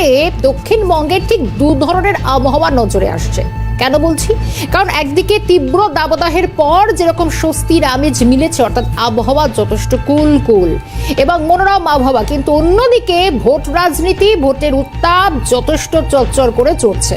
মুহূর্তে দক্ষিণবঙ্গের ঠিক দু ধরনের আবহাওয়া নজরে আসছে। কেন বলছি? কারণ একদিকে তীব্র দাবদাহের পর যেরকম স্বস্তির আমেজ মিলেছে, অর্থাৎ আবহাওয়া যথেষ্ট কুল কুল এবং মনোরম আবহাওয়া, কিন্তু অন্যদিকে ভোট রাজনীতি, ভোটের উত্তাপ যথেষ্ট চচ্চর করে চলছে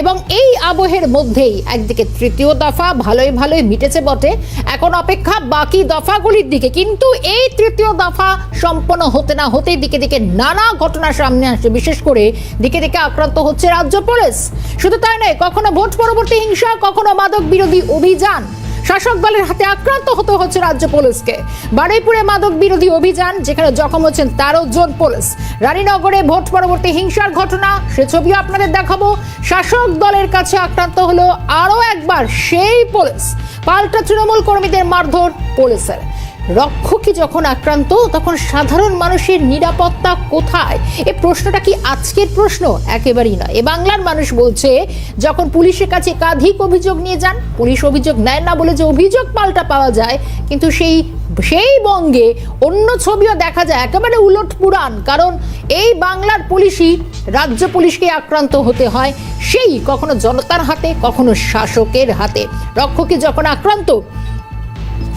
এবং এই আবহের মধ্যেই একদিকে তৃতীয় দফা ভালোই ভালোই মিটেছে বটে, এখন অপেক্ষা বাকি দফাগুলির দিকে, কিন্তু এই তৃতীয় দফা সম্পন্ন হতে না হতেই দিকে দিকে নানা ঘটনা সামনে আসে, বিশেষ করে দিকে দিকে আক্রান্ত হচ্ছে রাজ্য পুলিশ। শুধু তাই নয়, কখনো ভোট পরবর্তী হিংসা, কখনো মাদক বিরোধী অভিযান। শাসক দলের হাতে আক্রান্ত হতে হচ্ছে রাজ্য পুলিশকে। বারুইপুরে মাদক বিরোধী অভিযান, যেখানে জখম হচ্ছেন তেরো জন পুলিশ। রানীনগরে ভোট পরবর্তী হিংসার ঘটনা, সে ছবিও আপনাদের দেখাবো। শাসক দলের কাছে আক্রান্ত হলো আরও একবার সেই পুলিশ। পাল্টা তৃণমূল কর্মীদের মারধর পুলিশের। রক্ষকই যখন আক্রান্ত, তখন সাধারণ মানুষের নিরাপত্তা কোথায়? এ প্রশ্নটা কি আজকের প্রশ্ন? একেবারেই নয়। এ বাংলার মানুষ বলছে, যখন পুলিশের কাছে একাধিক অভিযোগ নিয়ে যান, পুলিশ অভিযোগ নেয় না বলে যে অভিযোগ পাল্টা পাওয়া যায়, কিন্তু সেই সেই বঙ্গে অন্য ছবিও দেখা যায়, একেবারে উলট পুরাণ। কারণ এই বাংলার পুলিশই রাজ্য পুলিশকে আক্রান্ত হতে হয়, সেই কখনো জনতার হাতে, কখনো শাসকের হাতে। রক্ষকই যখন আক্রান্ত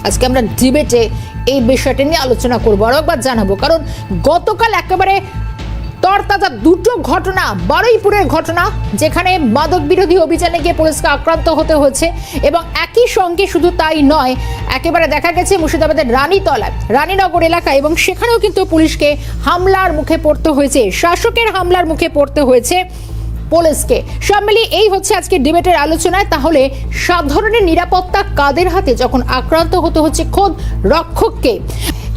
আজকে আমরা ডিবেটে এই বিষয়টা নিয়ে আলোচনা করব। আরও একবার জানাব, কারণ গতকাল একেবারে তরতাজা দুটো ঘটনা, বারুইপুরের ঘটনা, যেখানে মাদক বিরোধী অভিযানে গিয়ে পুলিশকে আক্রান্ত হতে হয়েছে এবং একই সঙ্গে শুধু তাই নয়, একেবারে দেখা গেছে মুর্শিদাবাদের রানীতলা রানীনগর এলাকা এবং সেখানেও কিন্তু পুলিশকে হামলার মুখে পড়তে হয়েছে, শাসকের হামলার মুখে পড়তে হয়েছে। পুলিশকে সব মিলিয়ে এই হচ্ছে আজকে ডিবেটের আলোচনায়। তাহলে সাধারণের নিরাপত্তা কাদের হাতে যখন আক্রান্ত হতে হচ্ছে খোদ রক্ষককে?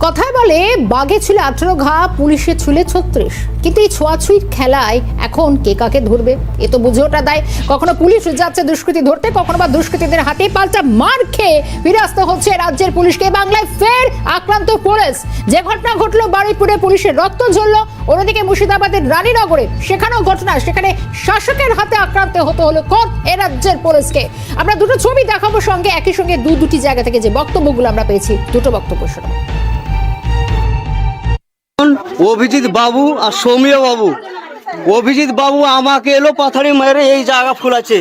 কথায় বলে, বাঘে ছিল আঠেরো ঘা, পুলিশে ছুলে ছত্রিশ। কিন্তু এই ছোঁয়াছুঁয়ির খেলায় এখন কে কাকে ধরবে? এ তো বুঝে ওটা দেয়। কখনো পুলিশ যাচ্ছে দুষ্কৃতী ধরতে, কখনো বা দুষ্কৃতীদের হাতে পাল্টা মার খেয়ে ফিরে আসতে হচ্ছে রাজ্যের পুলিশকে। বাংলায় ফের আক্রান্ত পুলিশ যে ঘটনা ঘটলো বারুইপুরে, পুলিশের রক্ত ঝরলো। অন্যদিকে মুর্শিদাবাদের রানীনগরে সেখানেও ঘটনা। সেখানে শাসকের হাতে আক্রান্ত হতে হলো কোন? এ রাজ্যের পুলিশকে আমরা দুটো ছবি দেখাবো সঙ্গে। একই সঙ্গে দু দুটি জায়গা থেকে যে বক্তব্যগুলো আমরা পেয়েছি, দুটো বক্তব্য শোনাবো। অভিজিৎ বাবু আর সৌমিয় বাবু, অভিজিৎ বাবু আমাকে এলো পাথারি মেরে এই জায়গা ফুলাচ্ছে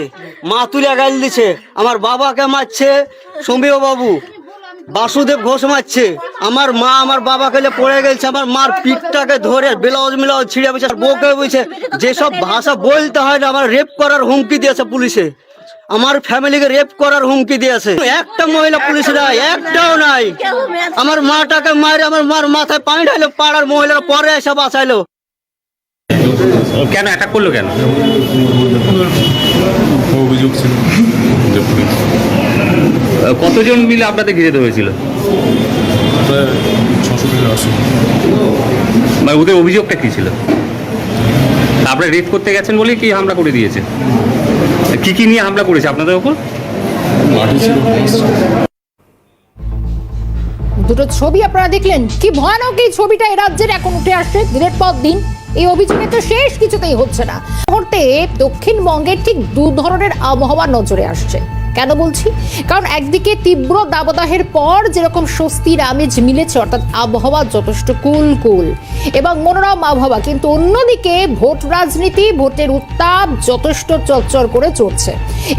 মা তুলে গাল দিছে আমার বাবাকে মারছে, সৌমিয় বাবু, বাসুদেব ঘোষ মারছে, আমার মা আমার বাবাকে এলে পড়ে গেছে, আমার মার পিঠটাকে ধরে ব্লাউজ মিলাউজ ছিঁড়ে বসে বউকে বলছে, যেসব ভাষা বলতে হয় না, আমার রেপ করার হুমকি দিয়েছে পুলিশে। আমার ফ্যামিলিকে রেপ করার হুমকি দিয়েছে। একটা মহিলা পুলিশ নাই একটাও নাই। আমার মাটাকে মারে আমার মার মাথায় পানি ঢাইলো পাড়ার মহিলারা পরে এসে বাঁচাইলো। কেন অ্যাটাক করল কেন? অভিযোগ ছিল। কতজন মিলে আপনাদের ঘিরে হয়েছিল? মানে ওদের অভিযোগটা কি ছিল? আপনারা রেপ করতে গেছেন বলেই কি হামলা করে দিয়েছে কি কি নিয়ে হামলা করেছে আপনাদের ছিল। দুটো ছবি আপনারা দেখলেন। কি ভয়ানক এই ছবিটা এ রাজ্যের এখন উঠে আসছে দিনের পর দিন। এই অভিযোগে তো শেষ কিছুতেই হচ্ছে না। মুহূর্তে দক্ষিণবঙ্গের ঠিক দু ধরনের আবহাওয়া নজরে আসছে। কেন বলছি? কারণ একদিকে তীব্র দাবদাহের পর যেরকম স্বস্তির আমেজ মিলেছে, অর্থাৎ আবহাওয়া যথেষ্ট কুল কুল এবং মনোরম আবহাওয়া, কিন্তু অন্যদিকে ভোট রাজনীতি, ভোটের উত্তাপ যথেষ্ট চচ্চর করে চলছে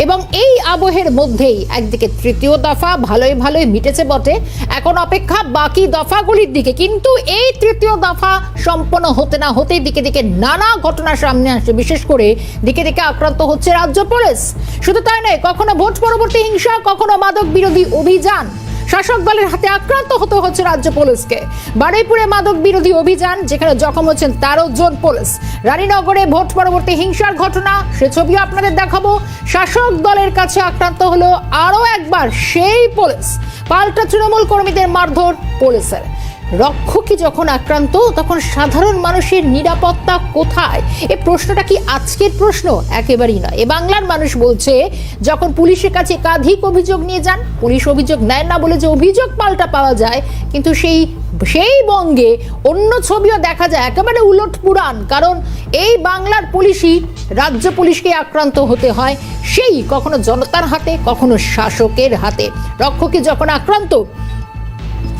এবং এই আবহের মধ্যেই একদিকে তৃতীয় দফা ভালোই ভালোই মিটেছে বটে, এখন অপেক্ষা বাকি দফাগুলির দিকে। কিন্তু এই তৃতীয় দফা সম্পন্ন হতে না হতেই দিকে দিকে নানা ঘটনা সামনে আসে, বিশেষ করে দিকে দিকে আক্রান্ত হচ্ছে রাজ্য পুলিশ। শুধু তাই নয়, কখনো ভোট পরবর্তী হিংসা, কখনো মাদক বিরোধী অভিযান। শাসক দলের হাতে আক্রান্ত হতে হচ্ছে রাজ্য পুলিশকে। বারুইপুরে মাদক বিরোধী অভিযান, যেখানে জখম হচ্ছেন তেরো জন পুলিশ। রানীনগরে ভোট পরবর্তী হিংসার ঘটনা, সে ছবিও আপনাদের দেখাবো। শাসক দলের কাছে আক্রান্ত হলো আরও একবার সেই পুলিশ। পাল্টা তৃণমূল কর্মীদের মারধর পুলিশের। রক্ষকই যখন আক্রান্ত, তখন সাধারণ মানুষের নিরাপত্তা কোথায়? এ প্রশ্নটা কি আজকের প্রশ্ন? একেবারেই নয়। এ বাংলার মানুষ বলছে, যখন পুলিশের কাছে একাধিক অভিযোগ নিয়ে যান, পুলিশ অভিযোগ নেয় না বলে যে অভিযোগ পাল্টা পাওয়া যায়, কিন্তু সেই সেই বঙ্গে অন্য ছবিও দেখা যায়। একেবারে উলট পুরাণ, কারণ এই বাংলার পুলিশই রাজ্য পুলিশকে আক্রান্ত হতে হয়, সেই কখনো জনতার হাতে, কখনো শাসকের হাতে। রক্ষকই যখন আক্রান্ত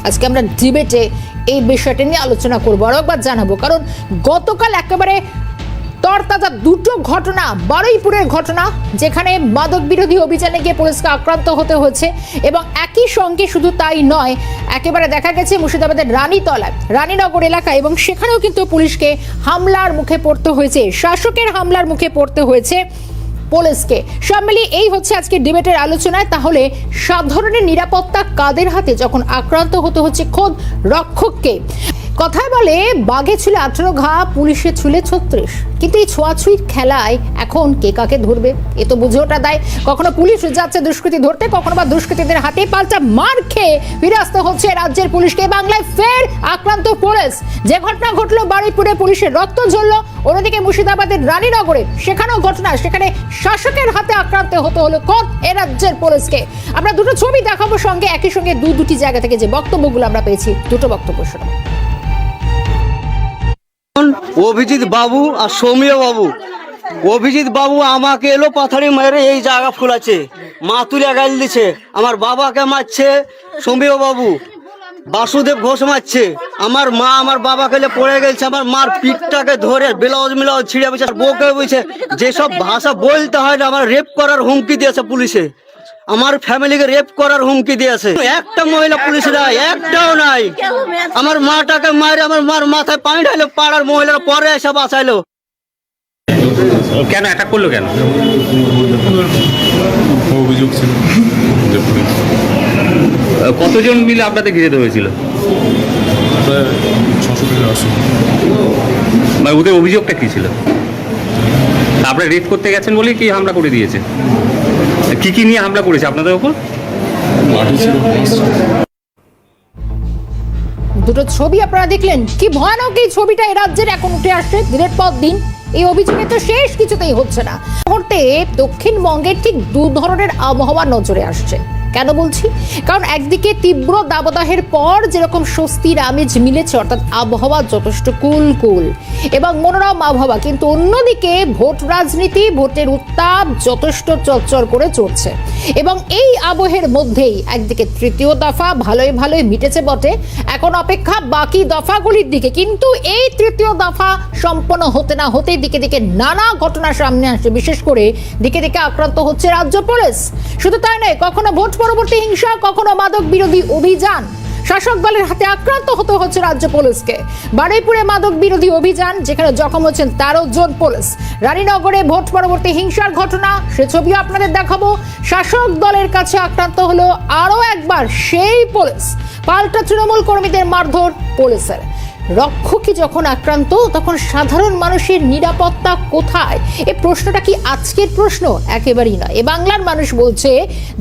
আজকে আমরা ডিবেটে এই বিষয়টা নিয়ে আলোচনা করব আরও একবার জানাব। কারণ গতকাল একেবারে তর তরতাজা দুটো ঘটনা, বারুইপুরের ঘটনা, যেখানে মাদক বিরোধী অভিযানে গিয়ে পুলিশকে আক্রান্ত হতে হয়েছে এবং একই সঙ্গে শুধু তাই নয়, একেবারে দেখা গেছে মুর্শিদাবাদের রানীতলায়, রানীনগর এলাকা এবং সেখানেও কিন্তু পুলিশকে হামলার মুখে পড়তে হয়েছে, শাসকের হামলার মুখে পড়তে হয়েছে। পুলিশকে। সব মিলিয়ে এই হচ্ছে আজকে ডিবেটের আলোচনায়। তাহলে সাধারণের নিরাপত্তা কাদের হাতে যখন আক্রান্ত হতে হচ্ছে খোদ রক্ষককে? কথায় বলে, বাঘে ছুলে আঠেরো ঘা, পুলিশে ছুলে ছত্রিশ। কিন্তু এই ছোঁয়াছুঁয়ির খেলায় এখন কে কাকে ধরবে, এ তো বুঝে ওটা দেয়। কখনো পুলিশ যাচ্ছে দুষ্কৃতী ধরতে, কখনো বা দুষ্কৃতীদের হাতে পাল্টা মার খেয়ে ফিরে আসতে হচ্ছে রাজ্যের পুলিশকে বাংলায় ফের আক্রান্ত পুলিশ যে ঘটনা ঘটলো বারুইপুরে পুলিশের রক্ত ঝরলো। অন্যদিকে মুর্শিদাবাদের রানীনগরে সেখানেও ঘটনা। সেখানে শাসকের হাতে আক্রান্ত হতে হলো কোন? এ রাজ্যের পুলিশকে। আমরা দুটো ছবি দেখাবো সঙ্গে। একই সঙ্গে দু দুটি জায়গা থেকে যে বক্তব্যগুলো আমরা পেয়েছি, দুটো বক্তব্য শোনাবো। অভিজিৎ বাবু আর সৌমিয়া বাবু। অভিজিৎ বাবু আমাকে এলো পাথারি মেরে এই জায়গা ফুলাছে মা তুলে গাল দিছে আমার বাবাকে মারছে, সৌমিয়া বাবু, বাসুদেব ঘোষ মারছে, আমার মা আমার বাবাকে এলে পড়ে গেছে, আমার মার পিঠটাকে ধরে ব্লাউজ মিলাউজ ছিঁড়ে বসে বউকে বলছে, যেসব ভাষা বলতে হয় না, আমার রেপ করার হুমকি দিয়েছে পুলিশে। আমার ফ্যামিলিকে রেপ করার হুমকি দিয়েছে। একটা মহিলা পুলিশ নাই একটাও নাই। আমার মাটাকে মারে আমার মার মাথায় পানি ঢাইলো পাড়ার মহিলারা পরে এসে বাঁচাইলো। কেন অ্যাটাক করল কেন? অভিযোগ ছিল। কতজন মিলে আপনাদের ঘিরে ছশো মানে ওদের অভিযোগটা কি ছিল? আপনারা রেড করতে গেছেন বলেই কি হামলা করে দিয়েছে কি কি নিয়ে হামলা করেছে? আপনাদের উপর। দুটো ছবি আপনারা দেখলেন। কি ভয়ানক এই ছবিটা এ রাজ্যের এখন উঠে আসছে দিনের পর দিন। এই অভিযোগে তো শেষ কিছুতেই হচ্ছে না। মুহূর্তে দক্ষিণবঙ্গের ঠিক দু ধরনের আবহাওয়া নজরে আসছে। কেন বলছি? কারণ একদিকে তীব্র দাবদাহের পর যেরকম স্বস্তির আমেজ মিলেছে, অর্থাৎ আবহাওয়া যথেষ্ট কুল কুল। এবং মনোরম আবহাওয়া, কিন্তু অন্যদিকে ভোট রাজনীতি, ভোটের উত্তাপ যথেষ্ট চচ্চর করে চলছে এবং এই আবহের মধ্যেই একদিকে তৃতীয় দফা ভালোই ভালোই মিটেছে বটে, এখন অপেক্ষা বাকি দফাগুলির দিকে। কিন্তু এই তৃতীয় দফা সম্পন্ন হতে না হতেই দিকে দিকে নানা ঘটনা সামনে আসে। বিশেষ করে দিকে দিকে আক্রান্ত হচ্ছে রাজ্য পুলিশ। শুধু তাই নয়, কখনো ভোট পরবর্তী হিংসা, কখনো মাদক বিরোধী অভিযান। শাসক দলের হাতে আক্রান্ত হতে হচ্ছে রাজ্য পুলিশকে। বারুইপুরে মাদক বিরোধী অভিযান, যেখানে জখম হচ্ছেন তেরো জন পুলিশ। রানীনগরে ভোট পরবর্তী হিংসার ঘটনা, সে ছবিও আপনাদের দেখাবো। শাসক দলের কাছে আক্রান্ত হলো আরও একবার সেই পুলিশ। পাল্টা তৃণমূল কর্মীদের মারধর পুলিশের। রক্ষকই যখন আক্রান্ত, তখন সাধারণ মানুষের নিরাপত্তা কোথায়? এ প্রশ্নটা কি আজকের প্রশ্ন? একেবারেই নয়। এ বাংলার মানুষ বলছে,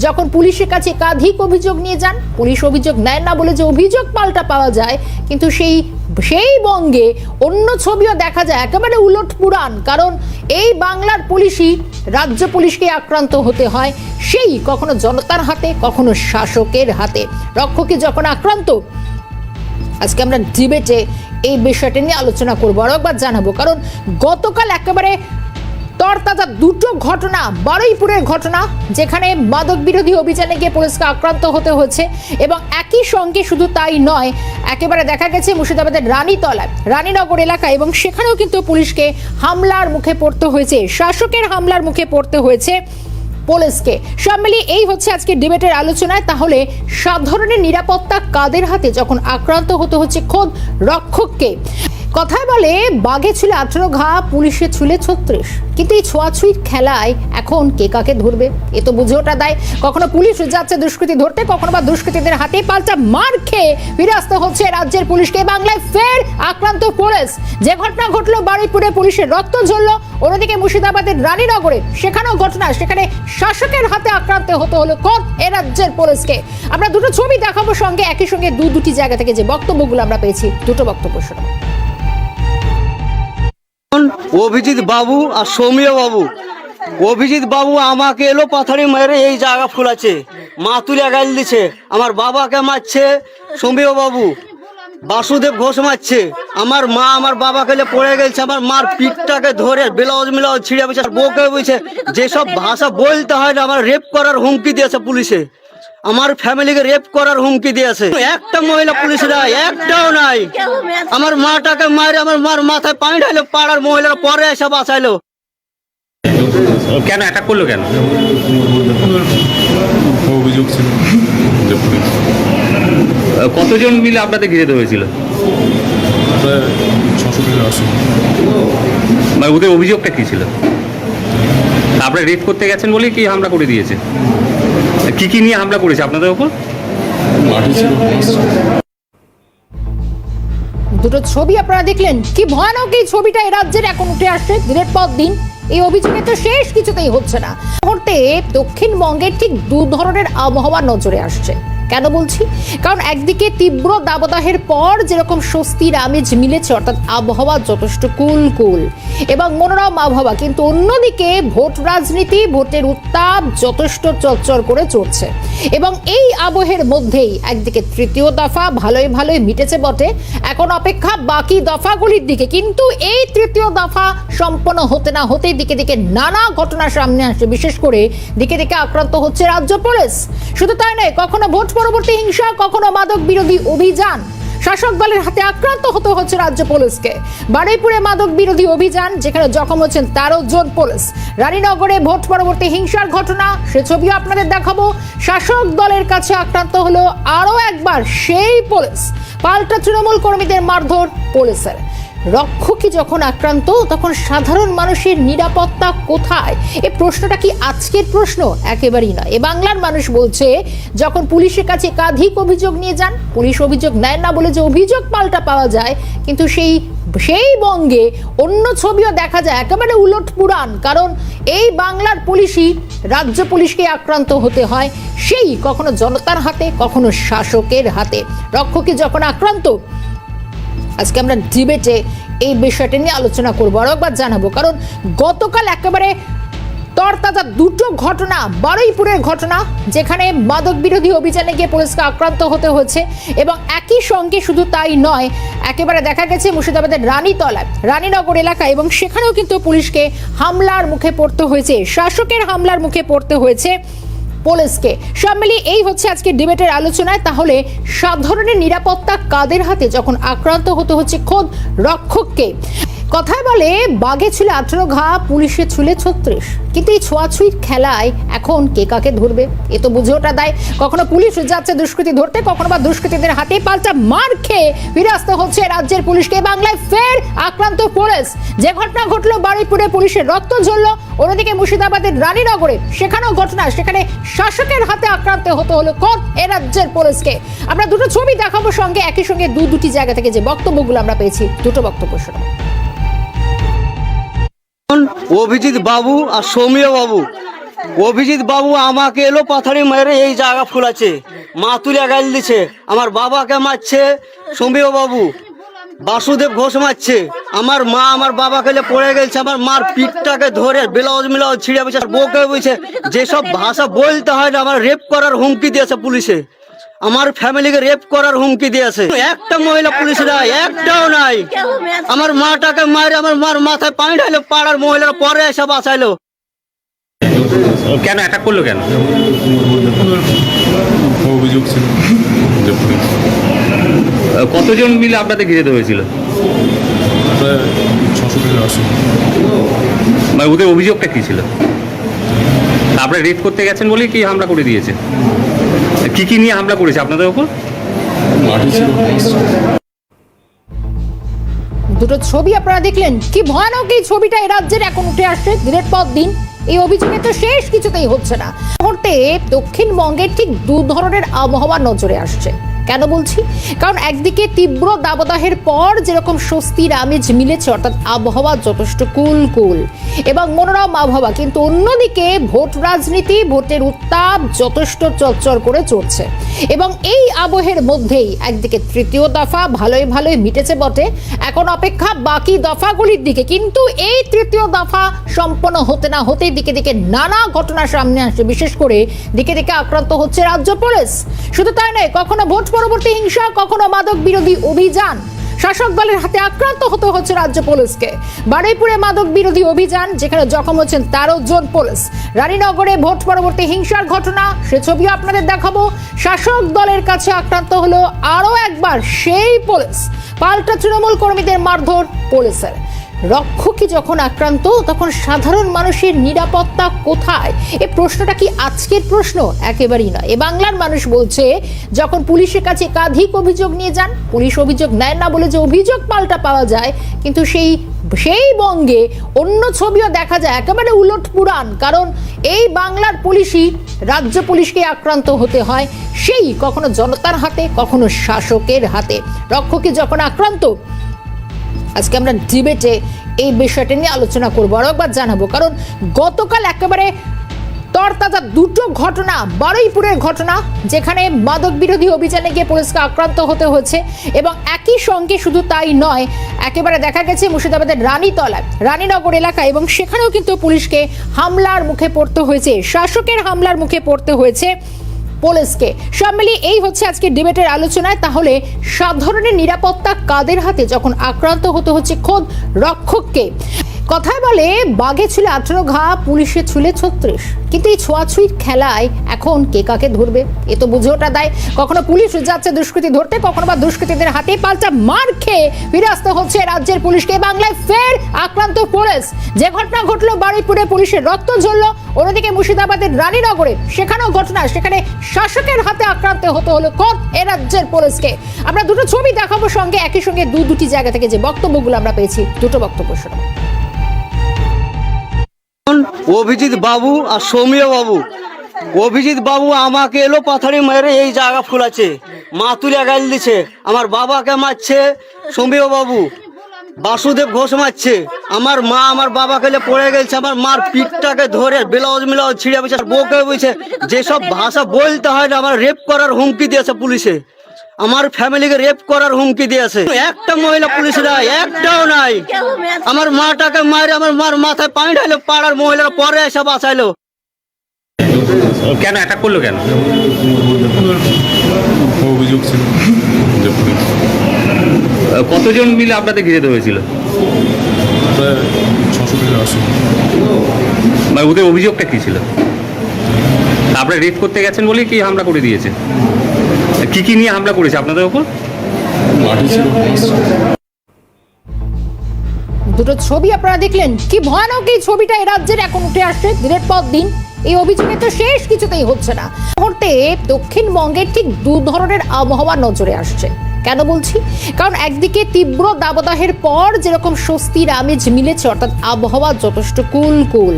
যখন পুলিশের কাছে একাধিক অভিযোগ নিয়ে যান, পুলিশ অভিযোগ নেয় না বলে যে অভিযোগ পাল্টা পাওয়া যায়, কিন্তু সেই সেই বঙ্গে অন্য ছবিও দেখা যায়। একেবারে উলট পুরাণ, কারণ এই বাংলার পুলিশই রাজ্য পুলিশকে আক্রান্ত হতে হয়, সেই কখনো জনতার হাতে, কখনো শাসকের হাতে। রক্ষকে যখন আক্রান্ত আজকে আমরা ডিবেটে এই বিষয়টা নিয়ে আলোচনা করব আরও একবার জানাব। কারণ গতকাল একেবারে তরতাজা দুটো ঘটনা, বারুইপুরের ঘটনা, যেখানে মাদক বিরোধী অভিযানে গিয়ে পুলিশকে আক্রান্ত হতে হয়েছে এবং একই সঙ্গে শুধু তাই নয়, একেবারে দেখা গেছে মুর্শিদাবাদের রানীতলায় রানীনগর এলাকা এবং সেখানেও কিন্তু পুলিশকে হামলার মুখে পড়তে হয়েছে, শাসকের হামলার মুখে পড়তে হয়েছে। পুলিশকে সব মিলিয়ে এই হচ্ছে আজকে ডিবেটের আলোচনায়। তাহলে সাধারণের নিরাপত্তা কাদের হাতে যখন আক্রান্ত হতে হচ্ছে খোদ রক্ষককে? কথায় বলে, বাঘে ছুলে আঠেরো ঘা, পুলিশে ছুলে ছত্রিশ। কিন্তু এই ছোঁয়াছুঁয়ির খেলায় এখন কে কাকে ধরবে? এ তো বুঝে ওটা দেয়। কখনো পুলিশ যাচ্ছে দুষ্কৃতী ধরতে, কখনো বা দুষ্কৃতীদের হাতে পাল্টা মার খেয়ে ফিরে আসতে হচ্ছে রাজ্যের পুলিশকে। বাংলায় ফের আক্রান্ত পুলিশ যে ঘটনা ঘটলো বারুইপুরে, পুলিশের রক্ত ঝরলো। অন্যদিকে মুর্শিদাবাদের রানীনগরে সেখানেও ঘটনা। সেখানে শাসকের হাতে আক্রান্ত হতে হলো কোন এ রাজ্যের পুলিশকে। আমরা দুটো ছবি দেখাবো সঙ্গে। একই সঙ্গে দু দুটি জায়গা থেকে যে বক্তব্যগুলো আমরা পেয়েছি, দুটো বক্তব্য শোনাবো। অভিজিৎ বাবু আর সৌমিয়া বাবু। অভিজিৎ বাবু আমাকে এলো পাথারি মেরে এই জায়গা ফুলাছে মা তুলে গাল দিছে আমার বাবাকে মারছে, সৌমিয়া বাবু, বাসুদেব ঘোষ মারছে, আমার মা আমার বাবাকে পড়ে গেছে, আমার মার পিঠটাকে ধরে ব্লাউজ মিলাউজ ছিঁড়ে বসে বউকে বলছে, যেসব ভাষা বলতে হয় না, আমার রেপ করার হুমকি দিয়েছে পুলিশে। আমার ফ্যামিলিকে রেপ করার হুমকি দিয়েছে। একটা মহিলা পুলিশ নাই একটাও নাই। আমার মাটাকে মারে আমার মার মাথায় পানি ঢালো পাড়ার মহিলার পরে এসে বাঁচাইলো। কেন এটা করল কেন? অভিযোগ ছিল। কতজন মিলে আপনাদের ঘিরে হয়েছিল? মানে ওদের অভিযোগটা কী ছিল? আপনারা রেপ করতে গেছেন বলেই কি হামলা করে দিয়েছে? কি কি নিয়ে হামলা করেছে আপনাদের উপর দুটো ছবি আপনারা দেখলেন। কি ভয়ানক এই ছবিটা এ রাজ্যের এখন উঠে আসছে দিনের পর দিন। এই অভিযোগে তো শেষ কিছুতেই হচ্ছে না। দক্ষিণবঙ্গে ঠিক দু ধরনের আবহাওয়া নজরে আসছে। কেন বলছি? কারণ একদিকে তীব্র দাবদাহের পর যেরকম স্বস্তির আমেজ মিলেছে, অর্থাৎ আবহাওয়া যথেষ্ট কুল কুল। এবং মনোরম আবহাওয়া, কিন্তু অন্যদিকে ভোট রাজনীতি, ভোটের উত্তাপ যথেষ্ট চরচর করে চড়ছে। এবং এই আবহের মধ্যেই একদিকে তৃতীয় দফা ভালোই ভালোই মিটেছে বটে। এখন অপেক্ষা বাকি দফাগুলির দিকে, কিন্তু এই তৃতীয় দফা সম্পন্ন হতে না হতেই দিকে দিকে নানা ঘটনা সামনে আসে। বিশেষ করে দিকে দিকে আক্রান্ত হচ্ছে রাজ্য পুলিশ। শুধু তাই নয়, কখনো ভোট পরবর্তী হিংসা, কখনো মাদক বিরোধী অভিযান। শাসক দলের হাতে আক্রান্ত হতে হচ্ছে রাজ্য পুলিশকে। বারুইপুরে মাদক বিরোধী অভিযান, যেখানে জখম হচ্ছেন তেরো জন পুলিশ। রানীনগরে ভোট পরবর্তী হিংসার ঘটনা, সে ছবি আপনাদের দেখাবো। শাসক দলের কাছে আক্রান্ত হলো আরও একবার সেই পুলিশ। পাল্টা তৃণমূল কর্মীদের মারধর পুলিশের। রক্ষকই যখন আক্রান্ত, তখন সাধারণ মানুষের নিরাপত্তা কোথায়? এ প্রশ্নটা কি আজকের প্রশ্ন? একেবারেই নয়। এ বাংলার মানুষ বলছে, যখন পুলিশের কাছে একাধিক অভিযোগ নিয়ে যান, পুলিশ অভিযোগ নেয় না বলে যে অভিযোগ পাল্টা পাওয়া যায়, কিন্তু সেই সেই বঙ্গে অন্য ছবিও দেখা যায়, একেবারে উলট পুরাণ। কারণ এই বাংলার পুলিশই রাজ্য পুলিশকে আক্রান্ত হতে হয়, সেই কখনো জনতার হাতে, কখনো শাসকের হাতে। রক্ষকে যখন আক্রান্ত আজকে আমরা ডিবেটে এই বিষয়টা নিয়ে আলোচনা করব। আরও একবার জানাব, কারণ গতকাল একেবারে তরতাজা দুটো ঘটনা, বারুইপুরের ঘটনা, যেখানে মাদক বিরোধী অভিযানে গিয়ে পুলিশকে আক্রান্ত হতে হয়েছে এবং একই সঙ্গে শুধু তাই নয়, একেবারে দেখা গেছে মুর্শিদাবাদের রানীতলায়, রানীনগর এলাকা এবং সেখানেও কিন্তু পুলিশকে হামলার মুখে পড়তে হয়েছে, শাসকের হামলার মুখে পড়তে হয়েছে। পুলিশকে। সব মিলিয়ে এই হচ্ছে আজকে ডিবেটের আলোচনায়। তাহলে সব ধরনের নিরাপত্তা কাদের হাতে যখন আক্রান্ত হতে হচ্ছে খোদ রক্ষককে? কথায় বলে, বাঘে ছিল আঠেরো ঘা, পুলিশে ছুলে ছত্রিশ। কিন্তু এই ছোঁয়াছুঁয়ির খেলায় এখন কে কাকে ধরবে? এ তো বুঝে ওটা দেয়। কখনো পুলিশ যাচ্ছে দুষ্কৃতি ধরতে, কখনো বা দুষ্কৃতিদের হাতে পাল্টা মার খেয়ে বিরাস্ত হচ্ছে রাজ্যের পুলিশকে। বাংলায় ফের আক্রান্ত পুলিশ। যে ঘটনা ঘটলো বারুইপুরে, পুলিশের রক্ত ঝরল। অন্যদিকে মুর্শিদাবাদের রানীনগরে সেখানেও ঘটনা। সেখানে শাসকের হাতে আক্রান্ত হতে হলো কোন এ রাজ্যের পুলিশকে। আমরা দুটো ছবি দেখাবো সঙ্গে, একই সঙ্গে দু দুটি জায়গা থেকে যে বক্তব্যগুলো আমরা পেয়েছি, দুটো বক্তব্য শোনাবো। অভিজিৎ বাবু আর সৌমিয়া বাবু। অভিজিৎ বাবু আমাকে এলো পাথারি মেরে এই জায়গা ফুলাচ্ছে মা তুলে গাইল দিছে আমার বাবাকে মারছে সৌমিয়া বাবু। বাসুদেব ঘোষ মারছে। আমার মা আমার বাবা খেলে পড়ে গেছে আমার মার পিঠটাকে ধরে ব্লাউজ মিলাউজ ছিঁড়ে বসে বউকে বইছে যেসব ভাষা বলতে হয় না আমার রেপ করার হুমকি দিয়েছে পুলিশে। আমার ফ্যামিলিকে রেপ করার হুমকি দিয়েছে। একটা মহিলা পুলিশ নাই একটাও নাই। আমার মাটাকে মারে আমার মার মাথায় পানি ঢালো পাড়ার মহিলার পরে এসে বাঁচাইলো। কেন অ্যাটাক করল কেন? অভিযোগ ছিল। কতজন মিলে আপনাদের ঘিরে দেওয়া হয়েছিল? মানে ওদের অভিযোগটা কী ছিল? আপনারা রেড করতে গেছেন বলেই কি হামলা করে দিয়েছে? কি কি নিয়ে হামলা করেছে আপনাদের ওপর? দুটো ছবি আপনারা দেখলেন। কি ভয়ানক এই ছবিটা এ রাজ্যের এখন উঠে আসছে দিনের পর দিন। এই অভিযোগে তো শেষ কিছুতেই হচ্ছে না। মুহূর্তে দক্ষিণবঙ্গের ঠিক দু ধরনের আবহাওয়া নজরে আসছে। কেন বলছি? কারণ একদিকে তীব্র দাবদাহের পর যেরকম স্বস্তির আমেজ মিলেছে, অর্থাৎ আবহাওয়া যথেষ্ট কুল কুল। এবং মনোরম আবহাওয়া, কিন্তু অন্যদিকে ভোট রাজনীতি, ভোটের উত্তাপ যথেষ্ট চরচর করে চড়ছে। এবং এই আবহের মধ্যেই একদিকে তৃতীয় দফা ভালোই ভালোই মিটেছে বটে, এখন অপেক্ষা বাকি দফাগুলির দিকে। কিন্তু এই তৃতীয় দফা সম্পন্ন হতে না হতেই দিকে দিকে নানা ঘটনা সামনে আসে। বিশেষ করে দিকে দিকে আক্রান্ত হচ্ছে রাজ্য পুলিশ। শুধু তাই নয়, কখনো ভোট পরবর্তী হিংসা, কখনো মাদক বিরোধী অভিযান। শাসক দলের হাতে আক্রান্ত হতে হচ্ছে রাজ্য পুলিশকে। বারুইপুরে মাদক বিরোধী অভিযান, যেখানে জখম হচ্ছেন তেরো জন পুলিশ। রানীনগরে ভোট পরবর্তী হিংসার ঘটনা, সে ছবি আপনাদের দেখাবো। শাসক দলের কাছে আক্রান্ত হলো আরও একবার সেই পুলিশ। পাল্টা তৃণমূল কর্মীদের মারধর পুলিশের। রক্ষকই যখন আক্রান্ত, তখন সাধারণ মানুষের নিরাপত্তা কোথায়? এ প্রশ্নটা কি আজকের প্রশ্ন? একেবারেই নয়। এ বাংলার মানুষ বলছে, যখন পুলিশের কাছে একাধিক অভিযোগ নিয়ে যান, পুলিশ অভিযোগ নেয় না বলে যে অভিযোগ পাল্টা পাওয়া যায়, কিন্তু সেই সেই বঙ্গে অন্য ছবিও দেখা যায়। একেবারে উলট পুরাণ, কারণ এই বাংলার পুলিশই রাজ্য পুলিশকে আক্রান্ত হতে হয়। সেই কখনো জনতার হাতে, কখনো শাসকের হাতে। রক্ষকই যখন আক্রান্ত আজকে আমরা ডিবেটে এই বিষয়টা নিয়ে আলোচনা করব। আরও একবার জানাব, কারণ গতকাল একেবারে তরতাজা দুটো ঘটনা, বারুইপুরের ঘটনা, যেখানে মাদক বিরোধী অভিযানে গিয়ে পুলিশকে আক্রান্ত হতে হয়েছে এবং একই সঙ্গে শুধু তাই নয়, একেবারে দেখা গেছে মুর্শিদাবাদের রানীতলা রানীনগর এলাকা এবং সেখানেও কিন্তু পুলিশকে হামলার মুখে পড়তে হয়েছে, শাসকের হামলার মুখে পড়তে হয়েছে। পুলিশকে সব মিলিয়ে এই হচ্ছে আজকে ডিবেটের আলোচনায়। তাহলে সব ধরনের নিরাপত্তা কাদের হাতে যখন আক্রান্ত হতে হচ্ছে খোদ রক্ষককে? কথায় বলে, বাঘে ছুলে আঠেরো ঘা, পুলিশে ছুলে ছত্রিশ। কিন্তু এই ছোঁয়াছুঁয়ির খেলায় এখন কে কাকে ধরবে? এ তো বুঝে ওটা দেয়। কখনো পুলিশ যাচ্ছে দুষ্কৃতী ধরতে, কখনো বা দুষ্কৃতীদের হাতে পাল্টা মার খেয়ে ফিরে আসতে হচ্ছে রাজ্যের পুলিশকে। বাংলায় ফের আক্রান্ত পুলিশ যে ঘটনা ঘটলো বারুইপুরে পুলিশের রক্ত ঝরলো। অন্যদিকে মুর্শিদাবাদের রানীনগরে সেখানেও ঘটনা। সেখানে শাসকের হাতে আক্রান্ত হতে হলো কোন? এ রাজ্যের পুলিশকে আমরা দুটো ছবি দেখাবো সঙ্গে। একই সঙ্গে দু দুটি জায়গা থেকে যে বক্তব্যগুলো আমরা পেয়েছি, দুটো বক্তব্য শোনাবো। অভিজিৎ বাবু আর সৌমিয়া বাবু। অভিজিৎ বাবু আমাকে এলো পাথারি মেরে এই জায়গা ফুলাছে মা তুলে গাল দিছে আমার বাবাকে মারছে সৌমিয়া বাবু, বাসুদেব ঘোষ মারছে, আমার মা আমার বাবাকে এলে পড়ে গেছে, আমার মার পিঠটাকে ধরে ব্লাউজ মিলাউজ ছিঁড়ে বসে বউকে বলছে, যেসব ভাষা বলতে হয় না, আমার রেপ করার হুমকি দিয়েছে পুলিশে। আমার ফ্যামিলিকে রেপ করার হুমকি দিয়েছে। একটা মহিলা পুলিশ নাই একটাও নাই। আমার মাটাকে মারে আমার মার মাথায় পানি ঢাইলো পাড়ার মহিলারা পরে এসে বাঁচাইলো। কেন অ্যাটাক করল কেন? অভিযোগ ছিল। কতজন মিলে আপনাদের ঘিরে আটশো মানে ওদের অভিযোগটা কি ছিল? আপনারা রেড করতে গেছেন বলেই কি হামলা করে দিয়েছে? কি কি নিয়ে হামলা করেছে আপনাদের ছিল। দুটো ছবি আপনারা দেখলেন। কি ভয়ানক এই ছবিটা এ রাজ্যের এখন উঠে আসছে দিনের পর দিন। এই অভিযোগে তো শেষ কিছুতেই হচ্ছে না। মুহূর্তে দক্ষিণবঙ্গের ঠিক দু ধরনের আবহাওয়া নজরে আসছে। কেন বলছি? কারণ একদিকে তীব্র দাবদাহের পর যেরকম স্বস্তির আমেজ মিলেছে, অর্থাৎ আবহাওয়া যথেষ্ট কুল কুল।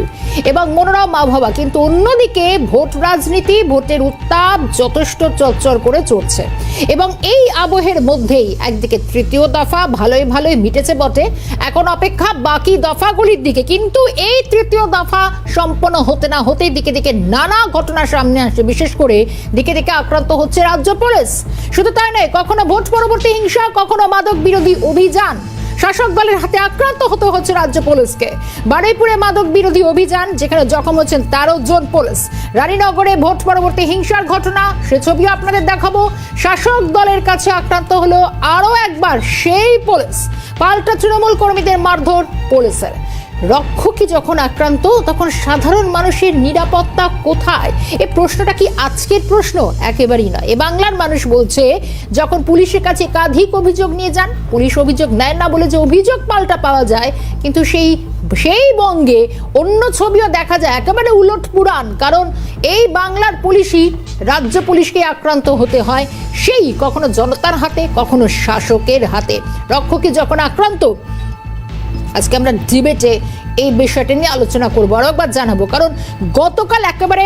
এবং মনোরম আবহাওয়া, কিন্তু অন্যদিকে ভোট রাজনীতি, ভোটের উত্তাপ যথেষ্ট চচ্চর করে চলছে এবং এই আবহের মধ্যেই একদিকে তৃতীয় দফা ভালোই ভালোই মিটেছে বটে। এখন অপেক্ষা বাকি দফাগুলির দিকে, কিন্তু এই তৃতীয় দফা সম্পন্ন হতে না হতেই দিকে দিকে নানা ঘটনা সামনে আসে। বিশেষ করে দিকে দিকে আক্রান্ত হচ্ছে রাজ্য পুলিশ। শুধু তাই নয়, কখনো ভোট পরবর্তী হিংসা, কখনো মাদক বিরোধী অভিযান। শাসক দলের হাতে আক্রান্ত হতে হচ্ছে রাজ্য পুলিশকে। বারুইপুরে মাদক বিরোধী অভিযান, যেখানে জখম হচ্ছেন তেরো জন পুলিশ। রানীনগরে ভোট পরবর্তী হিংসার ঘটনা, সে ছবিও আপনাদের দেখাবো। শাসক দলের কাছে আক্রান্ত হলো আরও একবার সেই পুলিশ। পাল্টা তৃণমূল কর্মীদের মারধর পুলিশের। রক্ষকই যখন আক্রান্ত, তখন সাধারণ মানুষের নিরাপত্তা কোথায়? এ প্রশ্নটা কি আজকের প্রশ্ন? একেবারেই নয়। এ বাংলার মানুষ বলছে, যখন পুলিশের কাছে একাধিক অভিযোগ নিয়ে যান, পুলিশ অভিযোগ নেয় না বলে যে অভিযোগ পাল্টা পাওয়া যায়, কিন্তু সেই সেই বঙ্গে অন্য ছবিও দেখা যায়। একেবারে উলট পুরাণ, কারণ এই বাংলার পুলিশই রাজ্য পুলিশকে আক্রান্ত হতে হয়, সেই কখনো জনতার হাতে, কখনো শাসকের হাতে। রক্ষকই যখন আক্রান্ত আজকে আমরা ডিবেটে এই বিষয়টা নিয়ে আলোচনা করব আরও একবার জানাব। কারণ গতকাল একেবারে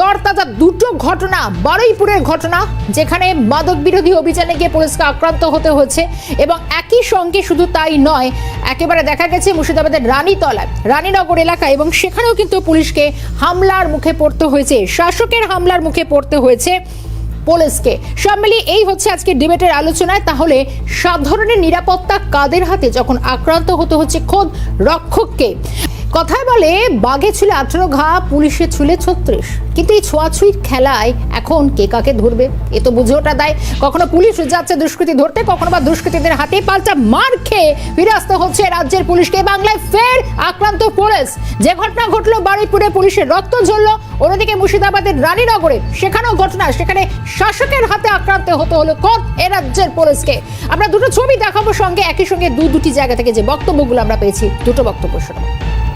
তরতাজা দুটো ঘটনা, বারুইপুরের ঘটনা, যেখানে মাদক বিরোধী অভিযানে গিয়ে পুলিশকে আক্রান্ত হতে হয়েছে এবং একই সঙ্গে শুধু তাই নয়, একেবারে দেখা গেছে মুর্শিদাবাদের রানীতলা, রানীনগর এলাকা এবং সেখানেও কিন্তু পুলিশকে হামলার মুখে পড়তে হয়েছে, শাসকের হামলার মুখে পড়তে হয়েছে। পুলিশকে সব মিলিয়ে এই হচ্ছে আজকে ডিবেটের আলোচনায়। তাহলে সব ধরনের নিরাপত্তা কাদের হাতে যখন আক্রান্ত হতে হচ্ছে খোদ রক্ষককে? কথায় বলে, বাঘে ছিল আঠেরো ঘা, পুলিশে ছুলে ছত্রিশ। কিন্তু এই ছোঁয়াছুঁয়ির খেলায় এখন কে কাকে ধরবে, এ তো বুঝে ওটা দেয়। কখনো পুলিশ যাচ্ছে দুষ্কৃতী ধরতে, কখনো বা দুষ্কৃতীদের হাতে পাল্টা মার খেয়ে ফিরে আসতে হচ্ছে রাজ্যের পুলিশকে বাংলায় ফের আক্রান্ত পুলিশ যে ঘটনা ঘটলো বারুইপুরে পুলিশের রক্ত ঝরলো। অন্যদিকে মুর্শিদাবাদের রানীনগরে সেখানেও ঘটনা। সেখানে শাসকের হাতে আক্রান্ত হতে হলো কত এ রাজ্যের পুলিশকে। আমরা দুটো ছবি দেখাবো সঙ্গে। একই সঙ্গে দু দুটি জায়গা থেকে যে বক্তব্যগুলো আমরা পেয়েছি, দুটো বক্তব্য শোনাবো।